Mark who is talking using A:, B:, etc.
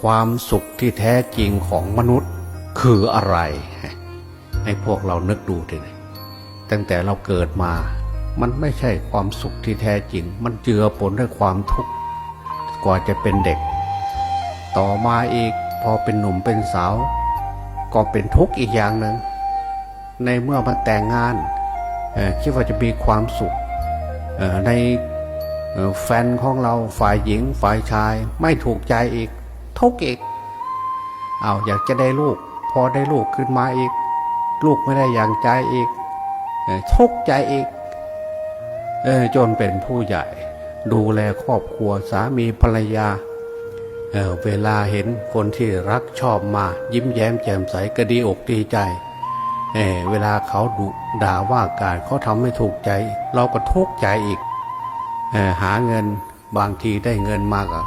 A: ความสุขที่แท้จริงของมนุษย์คืออะไร ให้พวกเรานึกดูทีนี้ตั้งแต่เราเกิดมา มันไม่ใช่ความสุขที่แท้จริง มันเจือปนด้วยความทุกข์กว่าจะเป็นเด็ก ต่อมาอีกพอเป็นหนุ่มเป็นสาว ก็เป็นทุกข์อีกอย่างหนึ่งในเมื่อมันแต่งงานคิดว่าจะมีความสุขใน แฟนของเราฝ่ายหญิงฝ่ายชายไม่ถูกใจอีกทุกอีกเอาอยากจะได้ลูก พอได้ลูกขึ้นมาอีก ลูกไม่ได้อย่างใจอีกเอ่อทุกใจอีกเออจนเป็นผู้ใหญ่ ดูแลครอบครัวสามีภรรยาเเวลาเห็นคนที่รักชอบมา ยิ้มแย้มแจ่มใสก็ดีอกดีใจเเวลาเขาดุด่าว่าการเขาทำไม่ถูกใจ เราก็ทุกข์ใจอีกเออ หาเงินบางทีได้เงินมากอะ